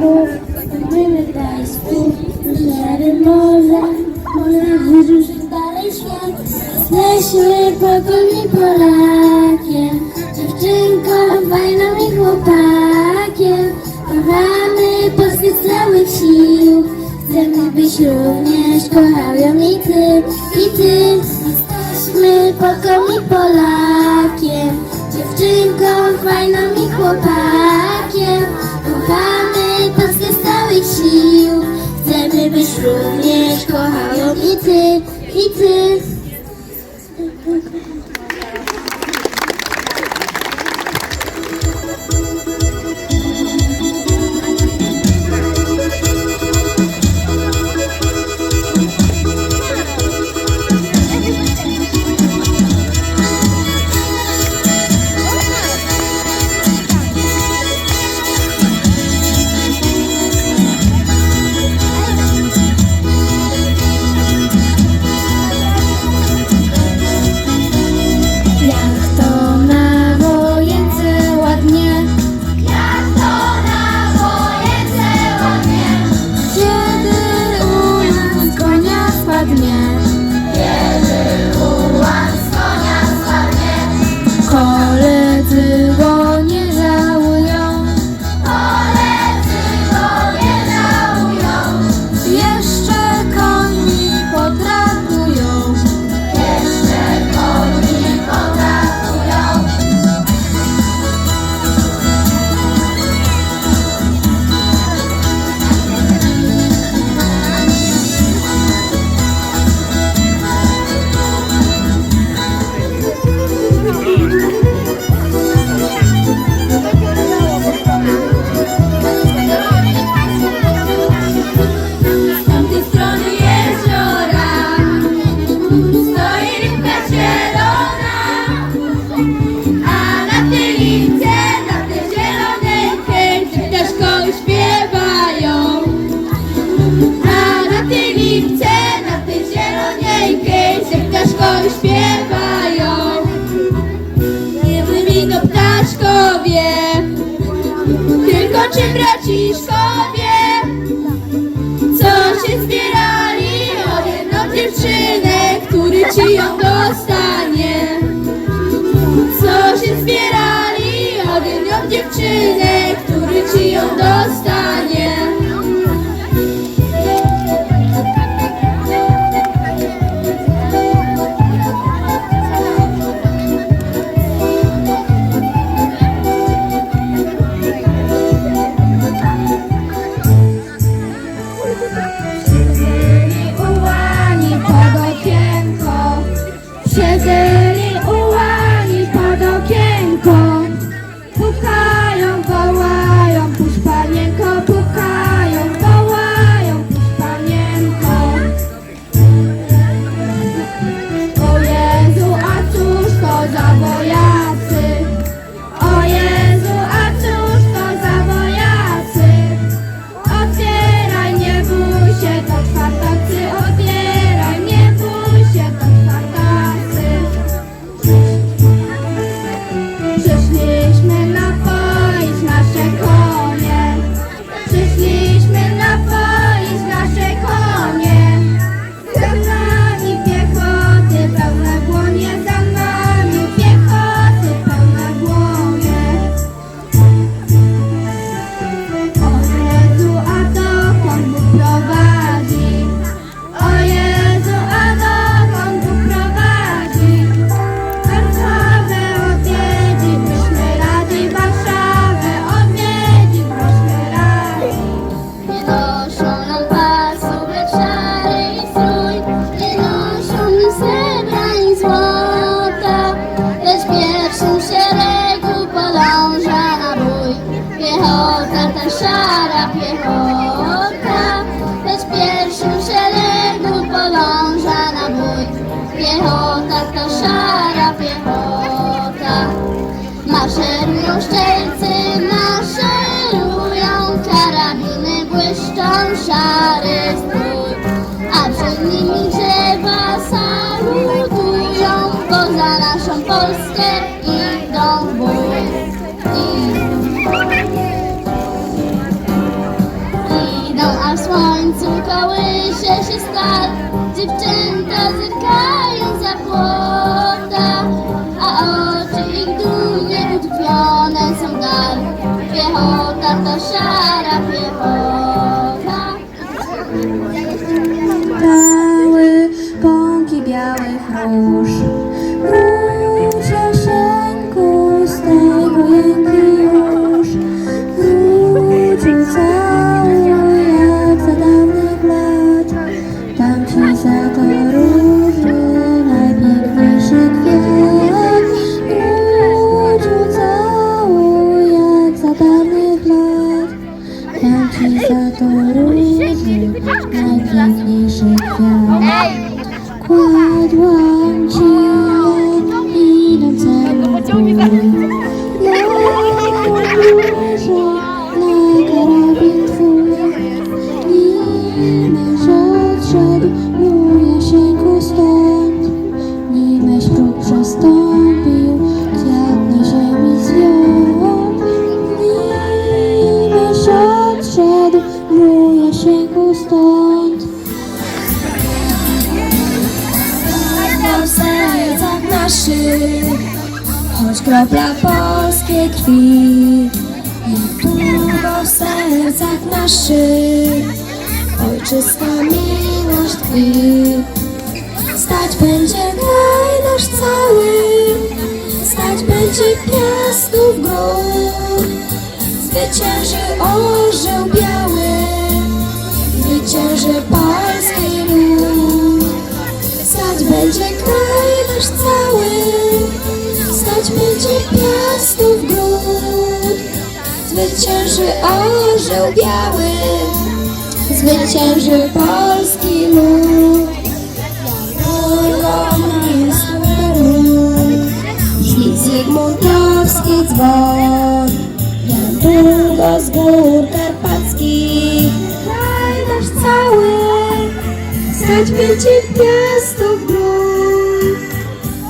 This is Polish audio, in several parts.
Bóg, my daj spół, żary morza, można wyruszyć dalej świat. Jesteśmy pokorni Polakiem, dziewczynką fajną i chłopakiem. Kochamy Polskę z całych sił, chcemy byś również kochał ją i ty, i ty. Jesteśmy pokorni Polakiem, dziewczynką fajną i chłopakiem. Kochamy Całych sił, chcemy byś również kochał ją i ty, i ty. Braciszkowie. Co się zbierali? O jedną dziewczynę, który ci ją dostanie. Co się zbierali? O jedną dziewczynę, 老师 шар, його тато шарах його. Stać będzie kraj nasz cały, stać będzie piastów gród. Zwycięży orzeł biały, zwycięży polski lud. Stać będzie kraj nasz cały, stać będzie piastów gród. Zwycięży orzeł biały, zwycięży polski lud. Drogą jest ród, brzmi Zygmuntowski dzwon. Jan długo z gór karpackich, kraj nasz cały, stać będzie piastów gród.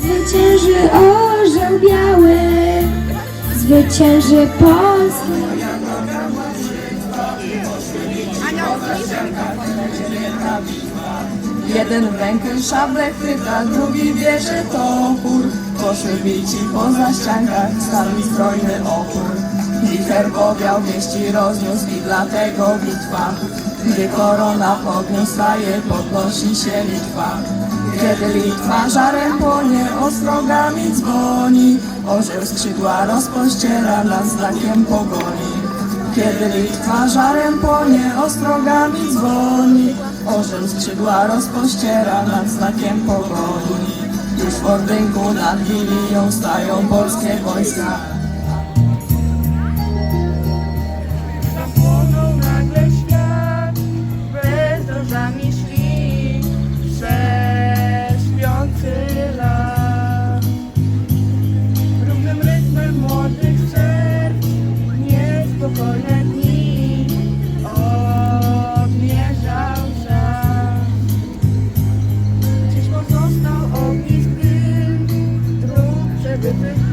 Zwycięży orzeł biały, zwycięży Polski. Jeden w ręku szablę chwyta, drugi bierze topór Poszły bici poza ściankach, stary zbrojny opór. Wicher powiał, wieści rozniósł i dlatego bitwa. Gdy korona podniósł staje, podnosi się Litwa. Kiedy Litwa żarem płonie, ostrogami dzwoni. Orzeł skrzydła rozpościera nad znakiem pogoni. Kiedy Litwa żarem płonie, ostrogami dzwoni Orzeł skrzydła rozpościera nad znakiem pogoni. Już w Ordynku nad Wiliją stają polskie wojska dróg przebytych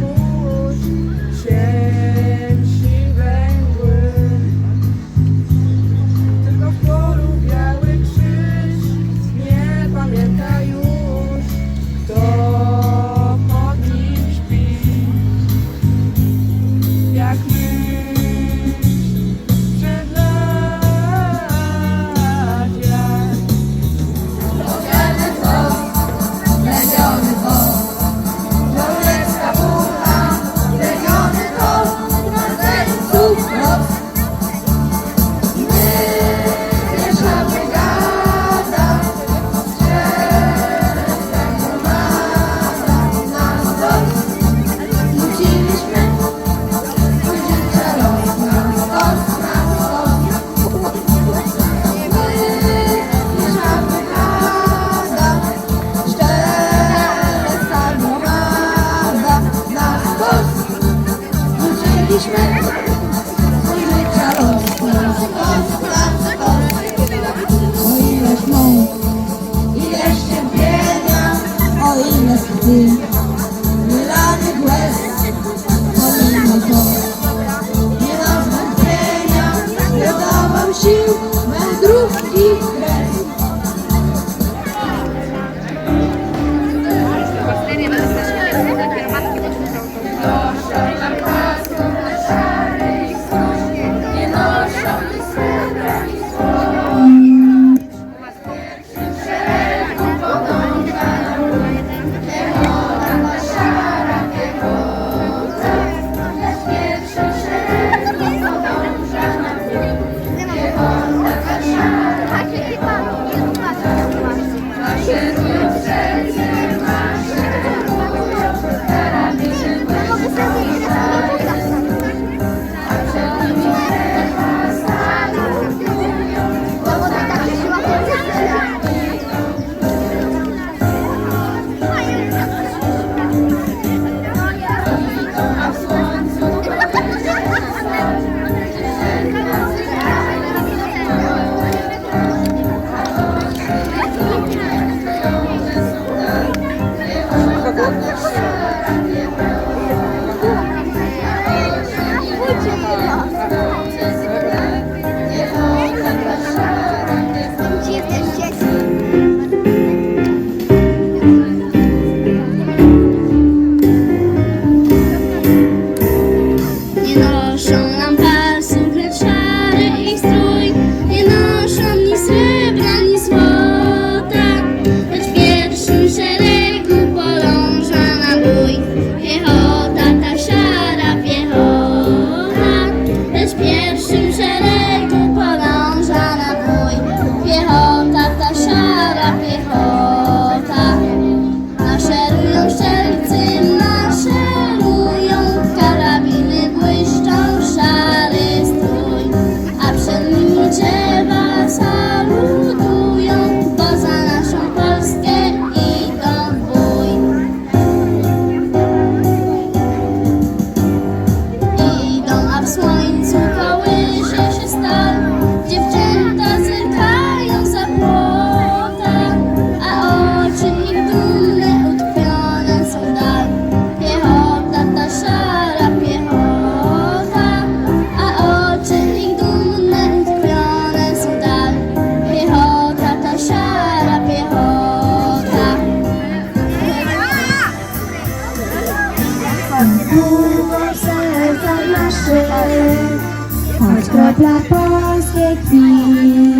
wszystkie krwi.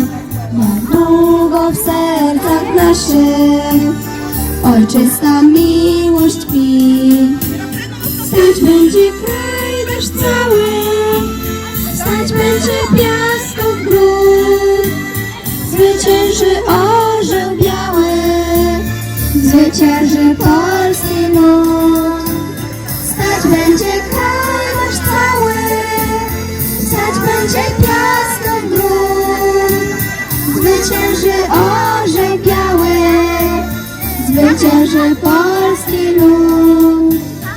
Jak długo w sercach naszych ojczysta miłość tkwi. Stać będzie kraj nasz cały, stać będzie piasków gród. Zwycięży orzeł biały, zwycięży polski lud. Zwycięży polski lud.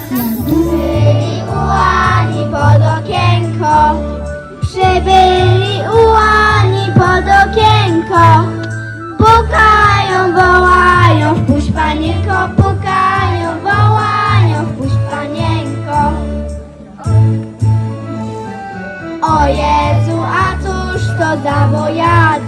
Przybyli ułani pod okienko, przybyli ułani pod okienko. Pukają, wołają, wpuść panienko, pukają, wołają, wpuść panienko. O Jezu, a cóż to za wojacy?